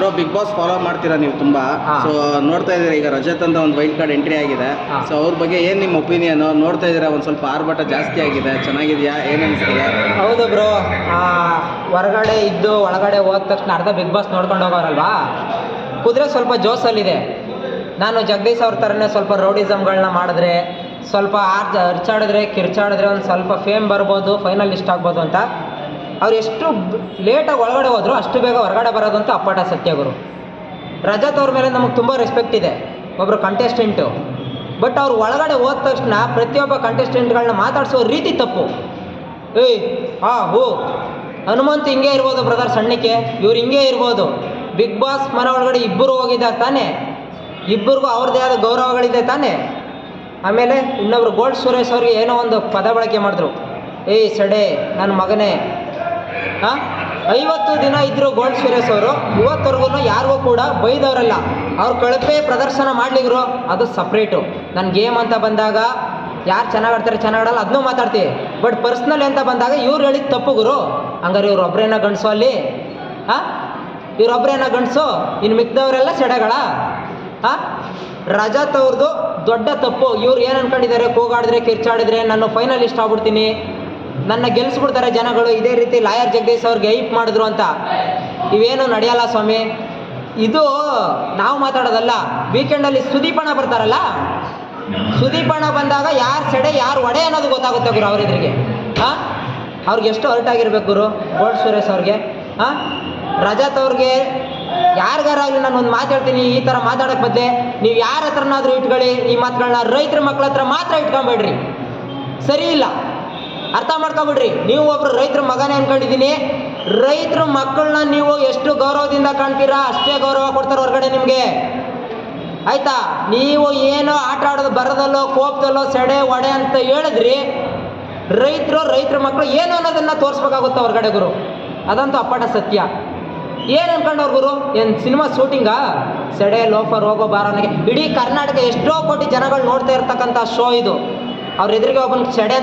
Bro big boss follow ಮಾಡ್ತೀರಾ ನೀವು ತುಂಬಾ? ಹಾ. ಸೊ ನೋಡ್ತಾ ಇದ್ದೀರಾ ಈಗ ರಜತ್ ಅಂತ ಒಂದು ವೈಟ್ ಕಾರ್ಡ್ ಎಂಟ್ರಿ ಆಗಿದೆ. ಹಾ. ಸೊ ಅವ್ರ ಬಗ್ಗೆ ಏನು ನಿಮ್ಮ ಒಪಿನಿಯನ್ ನೋಡ್ತಾ ಇದ್ದೀರಾ ಒಂದು ಸ್ವಲ್ಪ ಆರ್ಭಟ ಜಾಸ್ತಿ ಆಗಿದೆ ಚೆನ್ನಾಗಿದೆಯಾ ಏನು ಅನಿಸ್ತಿದೆ? ಹೌದು ಬ್ರೋ ಹೊರಗಡೆ ಇದ್ದು ಒಳಗಡೆ ಹೋದ ತಕ್ಷಣ ಅರ್ಧ ಬಿಗ್ ಬಾಸ್ ನೋಡ್ಕೊಂಡು ಹೋಗೋರಲ್ವಾ? ಕುದುರೆ ಸ್ವಲ್ಪ ಜೋಸಲ್ಲಿದೆ. ನಾನು ಜಗದೀಶ್ ಅವ್ರ ಥರನೇ ಸ್ವಲ್ಪ ರೌಡಿಸಮ್ಗಳನ್ನ ಮಾಡಿದ್ರೆ ಸ್ವಲ್ಪ ಆರ್ಜ ಅರ್ಚಾಡಿದ್ರೆ ಕಿರ್ಚಾಡಿದ್ರೆ ಒಂದು ಸ್ವಲ್ಪ ಫೇಮ್ ಬರ್ಬೋದು ಫೈನಲ್ ಇಷ್ಟ ಆಗ್ಬೋದು ಅಂತ. ಅವ್ರು ಎಷ್ಟು ಲೇಟಾಗಿ ಒಳಗಡೆ ಹೋದ್ರು ಅಷ್ಟು ಬೇಗ ಹೊರಗಡೆ ಬರೋದಂತ ಅಪ್ಪಾಟ ಸತ್ಯಗುರು. ಸತ್ಯ ಗುರು ರಜತ್ ಅವ್ರ ಮೇಲೆ ನಮಗೆ ತುಂಬ ರೆಸ್ಪೆಕ್ಟ್ ಇದೆ ಒಬ್ಬರು ಕಂಟೆಸ್ಟೆಂಟು ಬಟ್ ಅವ್ರು ಒಳಗಡೆ ಹೋದ ತಕ್ಷಣ ಪ್ರತಿಯೊಬ್ಬ ಕಂಟೆಸ್ಟೆಂಟ್ಗಳನ್ನ ಮಾತಾಡಿಸೋ ರೀತಿ ತಪ್ಪು. ಏಯ್ ಹಾ ಹೋ, ಹನುಮಂತ್ ಹಿಂಗೆ ಇರ್ಬೋದು ಬ್ರದರ್ ಸಣ್ಣಕ್ಕೆ, ಇವ್ರು ಹಿಂಗೆ ಇರ್ಬೋದು. ಬಿಗ್ ಬಾಸ್ ಮನೆ ಒಳಗಡೆ ಇಬ್ಬರು ಹೋಗಿದ್ದಾರೆ ತಾನೇ? ಇಬ್ಬರಿಗೂ ಅವ್ರದ್ದೇ ಆದ ಗೌರವಗಳಿದೆ ತಾನೇ? ಆಮೇಲೆ ಇನ್ನೊಬ್ರು ಗೋಲ್ಡ್ ಸುರೇಶ್ ಅವ್ರಿಗೆ ಏನೋ ಒಂದು ಪದ ಬಳಕೆ ಮಾಡಿದ್ರು. ಏಯ್, ಸಡೆ ನನ್ನ ಮಗನೇ ಹಾಂ? ಐವತ್ತು ದಿನ ಇದ್ರು ಗೋಲ್ಡ್ ಸುರೇಶ್ ಅವರು ಇವತ್ತವರೆಗೂ ಯಾರಿಗೂ ಕೂಡ ಬೈದವರಲ್ಲ. ಅವ್ರು ಕಳಪೆ ಪ್ರದರ್ಶನ ಮಾಡ್ಲಿಗ್ರು, ಅದು ಸಪ್ರೇಟು ನನ್ನ ಗೇಮ್ ಅಂತ ಬಂದಾಗ, ಯಾರು ಚೆನ್ನಾಗಿ ಆಡ್ತಾರೆ ಚೆನ್ನಾಗಿ ಆಡಲ್ಲ ಅದನ್ನೂ ಮಾತಾಡ್ತೀವಿ ಬಟ್ ಪರ್ಸ್ನಲ್ ಅಂತ ಬಂದಾಗ, ಇವ್ರು ಹೇಳಿದ ತಪ್ಪು ಗುರು. ಹಂಗಾರೆ ಇವ್ರು ಒಬ್ರೇನ ಗಂಡಸು ಅಲ್ಲಿ? ಹಾಂ? ಇವ್ರೊಬ್ರೇನ ಗಂಡಸು? ಇನ್ನು ಮಿಕ್ದವರೆಲ್ಲ ಸೆಡೆಗಳ. ಹಾಂ? ರಜಾತ್ ಅವ್ರದ್ದು ದೊಡ್ಡ ತಪ್ಪು. ಇವ್ರು ಏನು ಅನ್ಕೊಂಡಿದ್ದಾರೆ? ಕೂಗಾಡಿದ್ರೆ, ಕಿರ್ಚಾಡಿದ್ರೆ, ನಾನು ಫೈನಲಿಸ್ಟ್ ಆಗ್ಬಿಡ್ತೀನಿ. ನನ್ನ ಗೆಲ್ಸ್ಬಿಡ್ತಾರೆ ಜನಗಳು, ಇದೇ ರೀತಿ ಲಾಯರ್ ಜಗದೀಶ್ ಅವ್ರಿಗೆ ಹೈಪ್ ಮಾಡಿದ್ರು ಅಂತ. ಇವೇನು ನಡೆಯಲ್ಲ ಸ್ವಾಮಿ? ಇದು ನಾವು ಮಾತಾಡೋದಲ್ಲ, ವೀಕೆಂಡಲ್ಲಿ ಸುದೀಪಣ ಬರ್ತಾರಲ್ಲ? ಸುದೀಪಣ ಬಂದಾಗ ಯಾರು ಸೆಡೆ, ಯಾರು ಒಡೆ ಅನ್ನೋದು ಗೊತ್ತಾಗುತ್ತೆ ಗುರು ಅವರಿದ್ರಿಗೆ ಹಾಂ? ಅವ್ರಿಗೆ ಎಷ್ಟು ಹರ್ಟ್ ಆಗಿರ್ಬೇಕು ಗುರು? ಗೋಲ್ಡ್ ಸುರೇಶ್ ಅವ್ರಿಗೆ. ಹಾಂ? ರಜತ್ ಅವ್ರಿಗೆ ಯಾರಿಗಾರಾಗಲಿ ನಾನು ಒಂದು ಮಾತಾಡ್ತೀನಿ ಈ ಥರ ಮಾತಾಡೋಕ್ಕೆ ಬದಲೆ. ನೀವು ಯಾರ ಹತ್ರನಾದ್ರೂ ಇಟ್ಕೊಳ್ಳಿ, ಈ ಮಾತುಗಳನ್ನ ರೈತರ ಮಕ್ಳ ಹತ್ರ ಮಾತ್ರ ಇಟ್ಕೊಂಬೇಡ್ರಿ. ಸರಿ ಇಲ್ಲ. ಅರ್ಥ ಮಾಡ್ಕೊಬಿಡ್ರಿ. ನೀವು ಒಬ್ರು ರೈತರ ಮಗನೇ ಅನ್ಕೊಂಡಿದ್ದೀನಿ. ರೈತರ ಮಕ್ಕಳನ್ನ ನೀವು ಎಷ್ಟು ಗೌರವದಿಂದ ಕಾಣ್ತೀರಾ? ಅಷ್ಟೇ ಗೌರವ ಕೊಡ್ತಾರೆ ಹೊರಗಡೆ ನಿಮಗೆ. ಆಯ್ತಾ? ನೀವು ಏನೋ ಆಟ ಆಡೋದು ಬರದಲ್ಲೋ, ಕೋಪದಲ್ಲೋ, ಸೆಡೆ, ಒಡೆ ಅಂತ ಹೇಳಿದ್ರಿ, ರೈತರು, ರೈತರ ಮಕ್ಕಳು ಏನು ಅನ್ನೋದನ್ನ ತೋರಿಸ್ಬೇಕಾಗುತ್ತೆ ಹೊರಗಡೆ ಗುರು. ಅದಂತೂ ಅಪ್ಪಟ ಸತ್ಯ. ಏನು ಅನ್ಕೊಂಡವ್ರು ಗುರು? ಏನು ಸಿನಿಮಾ ಶೂಟಿಂಗಾ? ಸೆಡೆ, ಲೋಫರ್, ಹೋಗೋ ಬಾರನಿಗೆ ಇಡೀ ಕರ್ನಾಟಕ ಎಷ್ಟೋ ಕೋಟಿ ಜನಗಳು ನೋಡ್ತಾ ಇರ್ತಕ್ಕಂಥ ಶೋ ಇದು. ಅವ್ರ ಎದುರಿಗೆ ಒಬ್ಬನ ಸೆಡೆ